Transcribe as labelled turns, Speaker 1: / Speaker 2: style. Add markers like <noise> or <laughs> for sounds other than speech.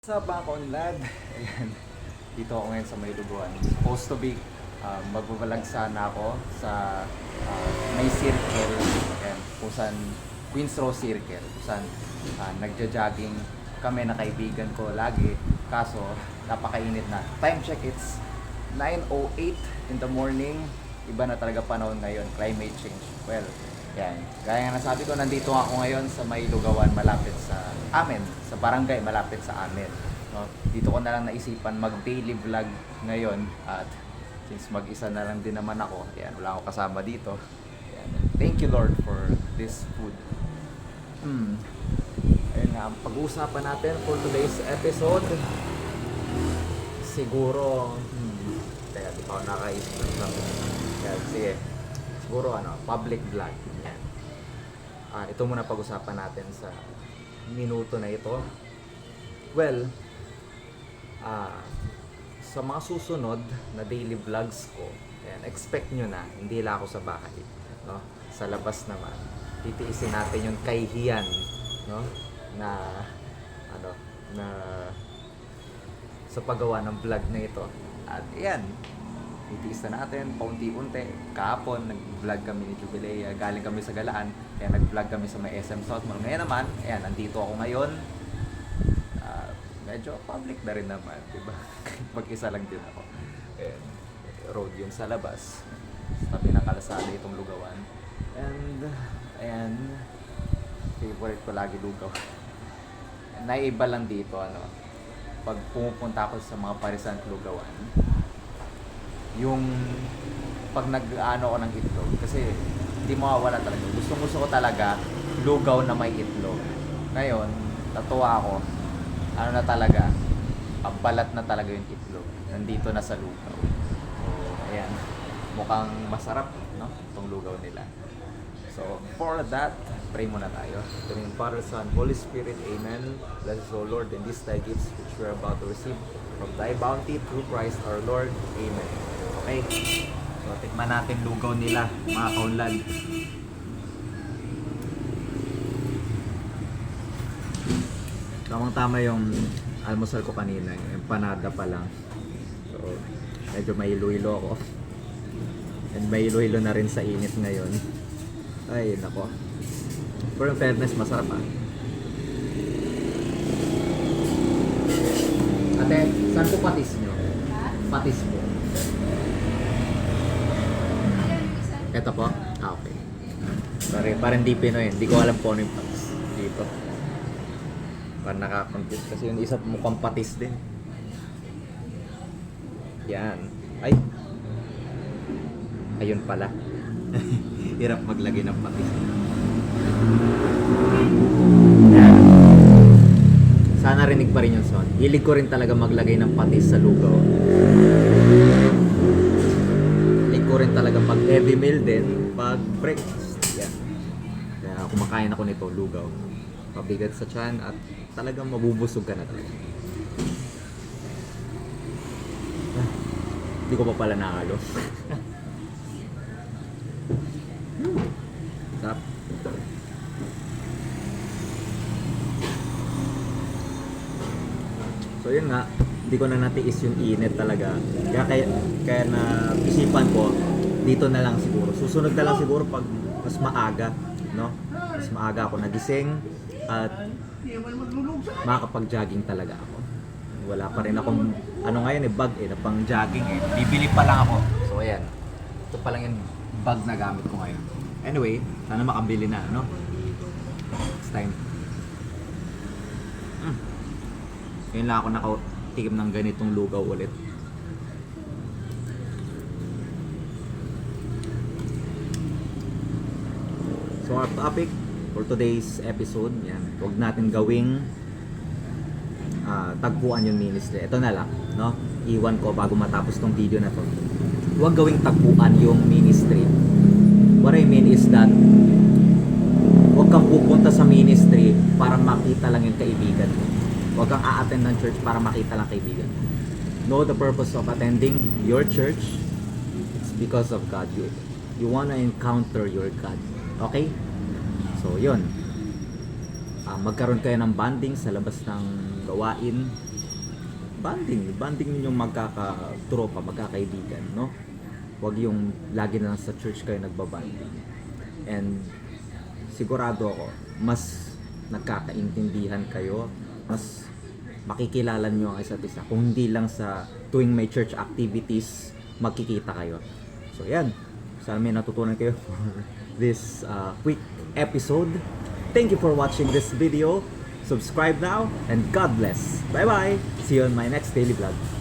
Speaker 1: Sa Bacon Lad, ayan, dito ako ngayon sa may luguan. Supposed to be, uh, magbabalag sana ako sa ah, may circle, ayan, kung saan, Queens Row Circle, kung saan ah, nagja-jogging kami na kaibigan ko lagi. Kaso, napakainit na. Time check, it's 9.08 in the morning. Iba na talaga panahon ngayon, climate change. Well, yan. Gaya nga nasabi ko, nandito ako ngayon sa may lugawan malapit sa amin, sa barangay malapit sa amin. No? Dito ko na lang naisipan mag-daily vlog ngayon at since mag-isa na lang din naman ako, yan, wala akong kasama dito. Yan. Thank you Lord for this food. Hmm. Ayun nga, ang pag-uusapan natin for today's episode, siguro, hmm, teka, di pa ako nakaisip. Yan, sige. Siguro ano, public vlog. Yan. Ah, ito muna pag-usapan natin sa minuto na ito. Well, ah, sa mga susunod na daily vlogs ko, ayan, expect nyo na, hindi lang ako sa bahay. No? Sa labas naman, titiisin natin yung kahihiyan no? na ano na sa paggawa ng vlog na ito. At yan, titiis na natin, paunti-unti. Kahapon, nag-vlog kami ni Jubilea, galing kami sa Galaan, kaya nag-vlog kami sa may SM South Mall. Ngayon naman, ayan, nandito ako ngayon. Ah, medyo public na rin naman, di ba? <laughs> Mag-isa lang din ako. Ayan, road yun sa labas. Sa tabi ng kalasada itong lugawan. And, ayan, favorite ko lagi lugaw. Naiba lang dito, ano, pag pumupunta ako sa mga parisan lugawan, yung pag nag-ano ako ng itlog, kasi hindi mawawala talaga. Gusto gusto ko talaga lugaw na may itlog. Ngayon, natuwa ako, ano na talaga, ang balat na talaga yung itlog. Nandito na sa lugaw. Ayan, mukhang masarap, no? Itong lugaw nila. So, for that, pray muna tayo. Yung Father, Son, Holy Spirit, Amen. Bless us, O Lord, in these thy gifts which we are about to receive from thy bounty through Christ our Lord. Amen. Okay. So, tikman natin lugaw nila, mga kaunlad. Tamang-tama yung almusal ko kanina, yung empanada pa lang. So, medyo may hilo ako. And may hilo na rin sa init ngayon. Ay, nako. Pero in fairness, masarap ah. Ate, saan po patis nyo? Patis po. Ito po? Ah, okay. Sorry, parang di Pinoy. Hindi ko alam po ano yung patis dito. Parang nakakonfuse kasi yung isa mukhang patis din. Yan. Ay. Ayun pala. <laughs> Hirap maglagay ng patis. Sana rinig pa rin yung sound. Hilig ko rin talaga maglagay ng patis sa lugaw. Hilig ko rin talaga pag heavy meal din, pag breakfast. Yan. Kaya kumakain ako nito, lugaw. Pabigat sa tiyan at talagang mabubusog ka na talaga. Ah, Hindi ko pa pala nakalo. <laughs> Sarap. So yun nga, hindi ko na natiis yung init talaga. Kaya, kaya, kaya na isipan ko, dito na lang siguro. Susunod na lang siguro pag mas maaga, no? Mas maaga ako nagising at makakapag-jogging talaga ako. Wala pa rin akong, ano ngayon eh, bag eh, na pang jogging eh. Bibili pa lang ako. So ayan, ito pa lang yung bag na gamit ko ngayon. Anyway, sana makabili na, no? It's time. Mm. Ngayon lang ako nakatikim ng ganitong lugaw ulit. So our topic for today's episode, yan, huwag natin gawing ah, tagpuan yung ministry. Ito na lang, no? Iwan ko bago matapos tong video na to. Huwag gawing tagpuan yung ministry. What I mean is that huwag kang pupunta sa ministry para makita lang yung kaibigan mo. Huwag kang a-attend ng church para makita lang kaibigan mo. Know the purpose of attending your church. It's because of God. You, you wanna encounter your God. Okay? So, yun. Ah, magkaroon kayo ng bonding sa labas ng gawain banding, banding ninyong magkaka-tropa, magkakaibigan, no? Huwag yung lagi na lang sa church kayo nagbabanding. And sigurado ako, mas nagkakaintindihan kayo, mas makikilala nyo ang isa't isa. Kung hindi lang sa tuwing may church activities, magkikita kayo. So yan, sana may natutunan kayo for this uh, quick episode. Thank you for watching this video. Subscribe now and God bless. Bye bye. See you on my next daily vlog.